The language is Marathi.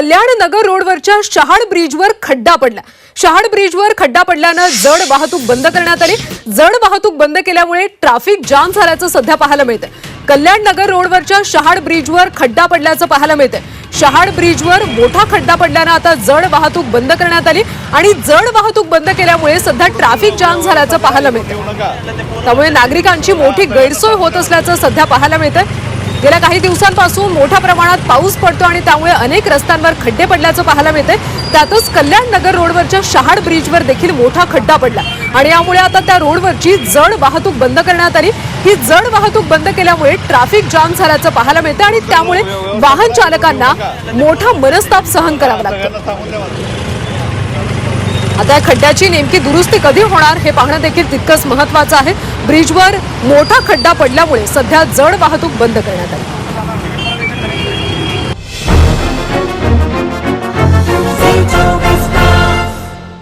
कल्याण नगर रोडवरच्या शहाड ब्रिजवर खड्डा पडला. शहाड ब्रिजवर खड्डा पडल्यानं जड वाहतूक बंद करण्यात आली. जड वाहतूक बंद केल्यामुळे ट्रॅफिक जाम झाल्याचं सध्या पाहायला मिळतंय. कल्याण नगर रोडवरच्या शहाड ब्रिजवर खड्डा पडल्याचं पाहायला मिळतंय. शहाड ब्रिजवर मोठा खड्डा पडल्यानं आता जड वाहतूक बंद करण्यात आली आणि जड वाहतूक बंद केल्यामुळे सध्या ट्रॅफिक जाम झाल्याचं पाहायला मिळतं त्यामुळे नागरिकांची मोठी गैरसोय होत असल्याचं सध्या पाहायला मिळतं गेल्या काही दिवसांपासून मोठ्या प्रमाणात पाऊस पडतो आणि त्यामुळे अनेक रस्त्यांवर खड्डे पडल्याचं पाहायला मिळतंय. त्यातच कल्याण नगर रोडवरच्या शहाड ब्रिजवर देखील मोठा खड्डा पडला. आणि यामुळे आता त्या रोडवरची जड वाहतूक बंद करण्यात आली. ही जड वाहतूक बंद केल्यामुळे ट्रॅफिक जाम झाल्याचं पाहायला मिळतं आणि त्यामुळे वाहन चालकांना मोठा मनस्ताप सहन करावा लागतो आता या खड्ड्याची नेमकी दुरुस्ती कधी होणार हे पाहणं देखील तितकंच महत्वाचं आहे. ब्रिजवर मोठा खड्डा पडल्यामुळे सध्या जड वाहतूक बंद करण्यात आली.